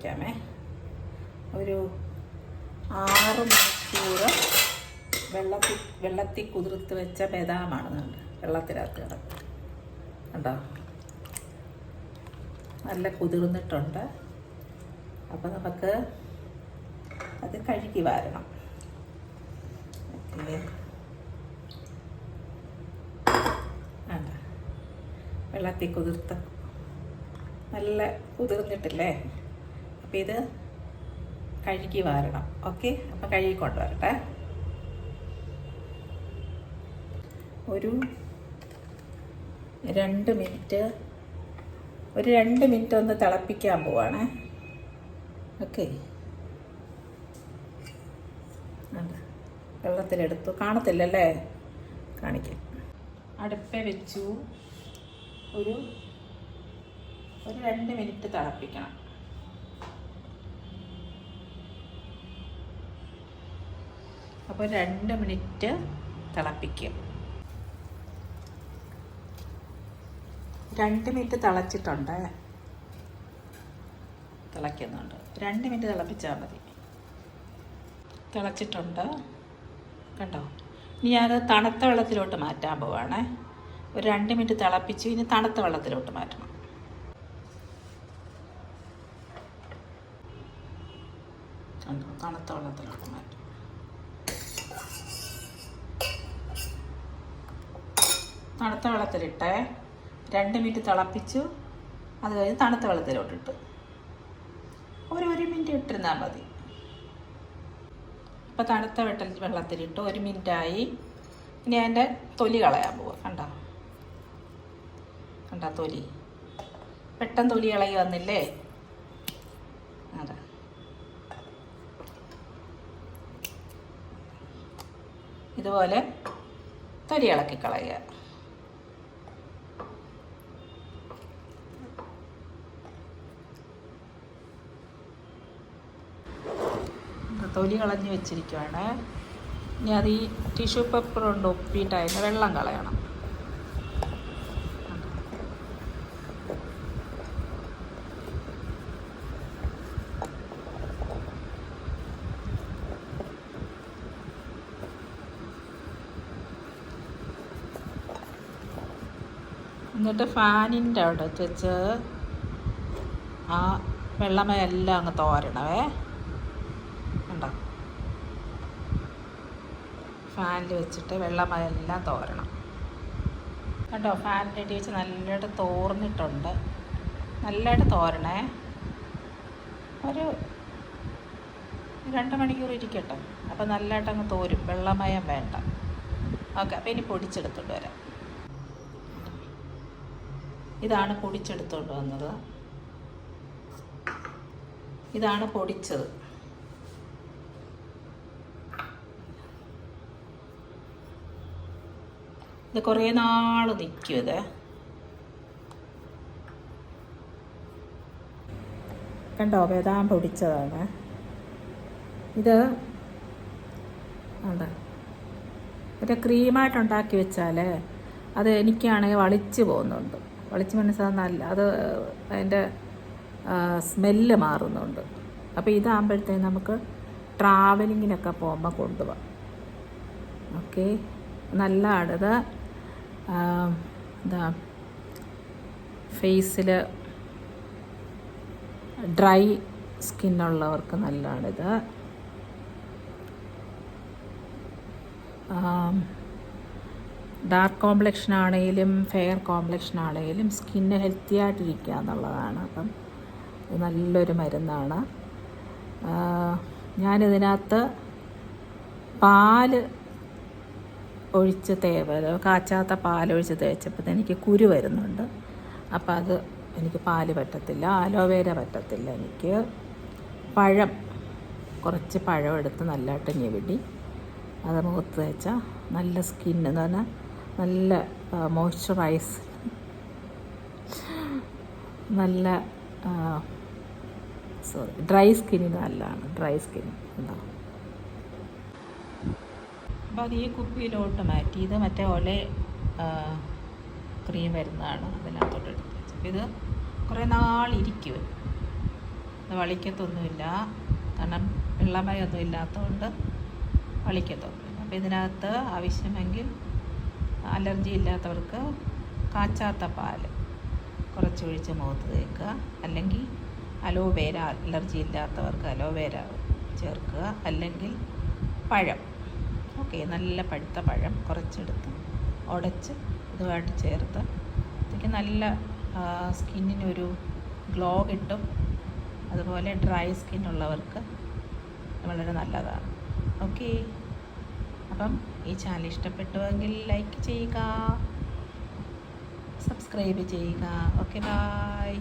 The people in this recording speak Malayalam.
തിളപ്പിക്കാമേ ഒരു ആറ് മണിക്കൂർ വെള്ളത്തിൽ വെള്ളത്തിൽ കുതിർത്ത് വെച്ച ബദാമാണ് കണ്ട് വെള്ളത്തിനകത്ത് കിടക്കും. കണ്ടോ? നല്ല കുതിർന്നിട്ടുണ്ട്. അപ്പോൾ നമുക്ക് അത് കഴുകി വാരണം. വെള്ളത്തിൽ കുതിർത്ത നല്ല കുതിർന്നിട്ടില്ലേ? അപ്പം ഇത് കഴുകി വാരണം. ഓക്കെ അപ്പം കഴുകി കൊണ്ടുവരട്ടെ. ഒരു രണ്ട് മിനിറ്റ്. ഒരു രണ്ട് മിനിറ്റ് ഒന്ന് തിളപ്പിക്കാൻ പോവാണേ. ഓക്കെ വെള്ളത്തിലെടുത്തു. കാണത്തില്ലല്ലേ? കാണിക്കാം. അടുപ്പ വെച്ചു. ഒരു ഒരു രണ്ട് മിനിറ്റ് തിളപ്പിക്കണം. അപ്പോൾ രണ്ട് മിനിറ്റ് തിളപ്പിക്കും രണ്ട് മിനിറ്റ് തിളച്ചിട്ടുണ്ട്. തിളയ്ക്കുന്നുണ്ട്. രണ്ട് മിനിറ്റ് തിളപ്പിച്ചാൽ മതി. തിളച്ചിട്ടുണ്ട്. കണ്ടോ? ഇനി ഞാനത് തണുത്ത വെള്ളത്തിലോട്ട് മാറ്റാൻ പോവാണേ. ഒരു രണ്ട് മിനിറ്റ് തിളപ്പിച്ചു ഇനി തണുത്ത വെള്ളത്തിലോട്ട് മാറ്റണം. കണ്ടോ? തണുത്ത വെള്ളത്തിലോട്ട് മാറ്റും തണുത്ത വെള്ളത്തിലിട്ടേ രണ്ട് മിനിറ്റ് തിളപ്പിച്ചു. അത് കഴിഞ്ഞ് തണുത്ത വെള്ളത്തിലോട്ടിട്ട്. ഒരു ഒരു മിനിറ്റ് ഇട്ടിരുന്നാൽ മതി. ഇപ്പോൾ തണുത്ത വെട്ടൽ വെള്ളത്തിലിട്ട് ഒരു മിനിറ്റായി. ഇനി അതിന്റെ തൊലി കളയാൻ പോവുക കണ്ടോ? കണ്ട തൊലി? പെട്ടെന്ന് തൊലി ഇളകി വന്നില്ലേ? അതെ. ഇതുപോലെ തൊലി ഇളക്കി കളയുക. തൊലി കളഞ്ഞ് വെച്ചിരിക്കുകയാണ് ഇനി അത് ഈ ടിഷ്യൂ പേപ്പർ കൊണ്ട് ഒപ്പിയിട്ട് അതിന് വെള്ളം കളയണം. എന്നിട്ട് ഫാനിന്റെ അവിടെ വെച്ച് ആ വെള്ളമയെല്ലാം അങ്ങ് തോരണവേ. ഫാനിൽ വെച്ചിട്ട് വെള്ളമയെല്ലാം തോരണം. കേട്ടോ ഫാനിന്റെ അടി വെച്ച് നല്ലതായിട്ട് തോർന്നിട്ടുണ്ട്. നല്ലതായിട്ട് തോരണേ. ഒരു രണ്ട് മണിക്കൂർ ഇരിക്കട്ടെ. അപ്പോൾ നല്ലതായിട്ട് അങ്ങ് തോരും. വെള്ളമയം വേണ്ട. ഓക്കെ അപ്പോൾ ഇനി പൊടിച്ചെടുത്തോണ്ട് വരാം. ഇതാണ് പൊടിച്ചെടുത്തോണ്ട് വന്നത്. ഇതാണ് പൊടിച്ചത്. ഇത് കുറേ നാൾ നിൽക്കും ഇത്. കണ്ടോ വേദാം പൊടിച്ചതാണ്. ഇത് അതെ ഒരു ക്രീമായിട്ട് ഉണ്ടാക്കി വെച്ചാൽ അത് എനിക്കാണെങ്കിൽ വളിച്ച് പോകുന്നുണ്ട്. വളിച്ച് മനസ്സിലാകുന്ന നല്ല അത് അതിന്റെ സ്മെല്ല് മാറുന്നുണ്ട്. അപ്പോൾ ഇതാകുമ്പോഴത്തേന് നമുക്ക് ട്രാവലിങ്ങിനൊക്കെ പോകുമ്പോൾ കൊണ്ടുപോകാം. ഓക്കെ? നല്ലതാണ് ഇത്. എന്താ ഫേസിൽ ഡ്രൈ സ്കിന്നുള്ളവർക്ക് നല്ലതാണിത്. ഡാർക്ക് കോംപ്ലക്ഷൻ ആണെങ്കിലും ഫെയർ കോംപ്ലക്ഷൻ ആണെങ്കിലും സ്കിന്ന് ഹെൽത്തി ആയിട്ടിരിക്കുക എന്നുള്ളതാണ്. അപ്പം നല്ലൊരു മരുന്നാണ്. ഞാനിതിനകത്ത് പാൽ ഒഴിച്ച് തേവ കാച്ചാത്ത പാലൊഴിച്ച് തേച്ചപ്പോൾ എനിക്ക് കുരു വരുന്നുണ്ട്. അപ്പോൾ അത് എനിക്ക് പാൽ പറ്റത്തില്ല അലോവേര പറ്റത്തില്ല. എനിക്ക് പഴം കുറച്ച് പഴം എടുത്ത് നല്ലതായിട്ട് ഞെവിടി. അത് മുഖത്ത് തേച്ചാൽ നല്ല സ്കിന്ന് എന്ന് പറഞ്ഞാൽ നല്ല മോയ്സ്ചറൈസ് നല്ല സോറി ഡ്രൈ സ്കിന്നിന് നല്ലതാണ് ഡ്രൈ സ്കിൻ എന്താ? അപ്പോൾ അത് ഈ കുപ്പിയിലോട്ട് മാറ്റി ഇത് മറ്റേ ഒലെ ക്രീം വരുന്നതാണ് അതിനകത്തോട്ട് എടുത്ത് ഇത് കുറേ നാളിരിക്കും ഇത് വളിക്കത്തൊന്നുമില്ല. കാരണം വെള്ളമയൊന്നും ഇല്ലാത്തതുകൊണ്ട് വളിക്കത്തൊന്നുമില്ല. അപ്പോൾ ഇതിനകത്ത് ആവശ്യമെങ്കിൽ അലർജി ഇല്ലാത്തവർക്ക് കാച്ചാത്ത പാൽ കുറച്ച് ഒഴിച്ച് മുഖത്ത് തേക്കുക. അല്ലെങ്കിൽ അലോവേര അലർജി ഇല്ലാത്തവർക്ക് അലോവേര ചേർക്കുക. അല്ലെങ്കിൽ പഴം. ഓക്കെ നല്ല പഴുത്ത പഴം കുറച്ചെടുത്ത് ഉടച്ച് ഇതുമായിട്ട് ചേർത്ത് ഇതൊക്കെ നല്ല സ്കിന്നിനൊരു ഗ്ലോ കിട്ടും. അതുപോലെ ഡ്രൈ സ്കിൻ ഉള്ളവർക്ക് വളരെ നല്ലതാണ്. ഓക്കെ. അപ്പം ഈ ചാനൽ ഇഷ്ടപ്പെട്ടുവെങ്കിൽ ലൈക്ക് ചെയ്യുക സബ്സ്ക്രൈബ് ചെയ്യുക. Okay bye